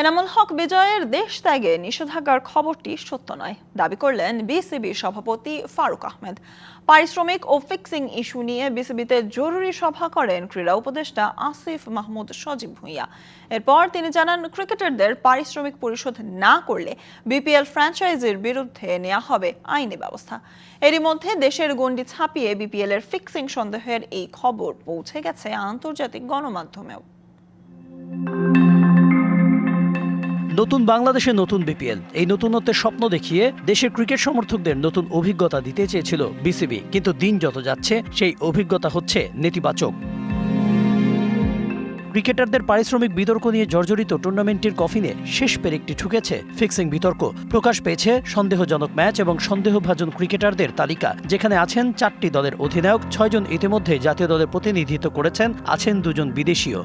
এনামুল হক বিজয়ের দেশ ত্যাগে নিষেধাজ্ঞার খবরটি সত্য নয়। দাবি করলেন বিসিবির সভাপতি ফারুক আহমেদ। পারিশ্রমিক ও ফিক্সিং ইস্যু নিয়ে বিসিবিতে জরুরি সভা করেন ক্রীড়া উপদেষ্টা আসিফ মাহমুদ সজীব ভুঁইয়া। এরপর তিনি জানান, ক্রিকেটারদের পারিশ্রমিক পরিশোধ না করলে বিপিএল ফ্র্যাঞ্চাইজির বিরুদ্ধে নেওয়া হবে আইনি ব্যবস্থা। এরই মধ্যে দেশের গণ্ডি ছাপিয়ে বিপিএল এর ফিক্সিং সন্দেহের এই খবর পৌঁছে গেছে আন্তর্জাতিক গণমাধ্যমেও। নতুন বাংলাদেশে নতুন বিপিএল। এই নতুনত্বের স্বপ্ন দেখিয়ে দেশের ক্রিকেট সমর্থকদের নতুন অভিজ্ঞতা দিতে চেয়েছিল বিসিবি। কিন্তু দিন যত যাচ্ছে, সেই অভিজ্ঞতা হচ্ছে নেতিবাচক। ক্রিকেটারদের পারিশ্রমিক বিতর্ক নিয়ে জর্জরিত টুর্নামেন্টটির কফিনে শেষ পেরেকটি ঠুকেছে ফিক্সিং বিতর্ক। প্রকাশ পেয়েছে সন্দেহজনক ম্যাচ এবং সন্দেহভাজন ক্রিকেটারদের তালিকা, যেখানে আছেন চারটি দলের অধিনায়ক, ছয়জন ইতিমধ্যে জাতীয় দলের প্রতিনিধিত্ব করেছেন, আছেন দুজন বিদেশীয়।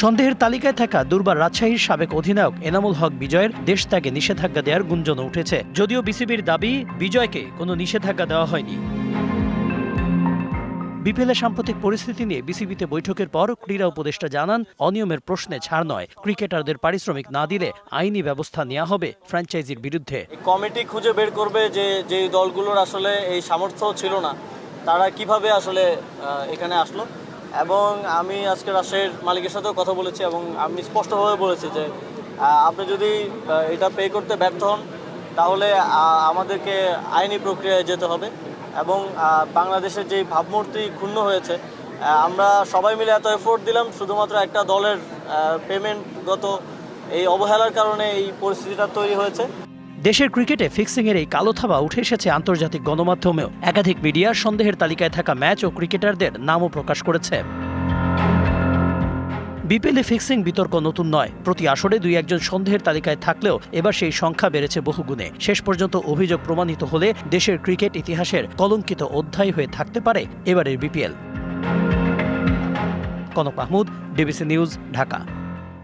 সন্দেহের তালিকায় থাকা দুর্বার রাজশাহীর সাবেক অধিনায়ক এনামুল হক বিজয়ের দেশ ত্যাগে নিষেধাজ্ঞা দেওয়ার গুঞ্জন উঠেছে। যদিও বিসিবির দাবি, বিজয়কে কোনো নিষেধাজ্ঞা দেওয়া হয়নি। বিপিএলের সাম্প্রতিক পরিস্থিতি নিয়ে বিসিবিতে বৈঠকের পর ক্রীড়া উপদেষ্টা জানান, অনিয়মের প্রশ্নে ছাড় নয়। ক্রিকেটারদের পারিশ্রমিক না দিলে আইনি ব্যবস্থা নেওয়া হবে ফ্র্যাঞ্চাইজির বিরুদ্ধে। কমিটি খুঁজে বের করবে যে যে দলগুলোর আসলে এই সামর্থ্য ছিল না, তারা কীভাবে আসলে এখানে আসলো? এবং আমি আজকে রাজশাহীর মালিকের সাথেও কথা বলেছি এবং আমি স্পষ্টভাবে বলেছি যে আপনি যদি এটা পে করতে ব্যর্থ হন, তাহলে আমাদেরকে আইনি প্রক্রিয়ায় যেতে হবে এবং বাংলাদেশের যে ভাবমূর্তি ক্ষুণ্ণ হয়েছে আমরা সবাই মিলে এত এফোর্ট দিলাম, শুধুমাত্র একটা দলের পেমেন্টগত এই অবহেলার কারণে এই পরিস্থিতিটা তৈরি হয়েছে। দেশের ক্রিকেটে ফিক্সিং এর এই কালো থাবা উঠে এসেছে আন্তর্জাতিক গণমাধ্যমেও। একাধিক মিডিয়া সন্দেহের তালিকায় থাকা ম্যাচ ও ক্রিকেটারদের নামও প্রকাশ করেছে। বিপিএলে ফিক্সিং বিতর্ক নতুন নয়। প্রতি আসরে দুই একজন সন্দেহের তালিকায় থাকলেও এবার সেই সংখ্যা বেড়েছে বহুগুণে। শেষ পর্যন্ত অভিযোগ প্রমাণিত হলে দেশের ক্রিকেট ইতিহাসের কলঙ্কিত অধ্যায় হয়ে থাকতে পারে এবারের BPL. Kanak Mahmud, DBC news, Dhaka.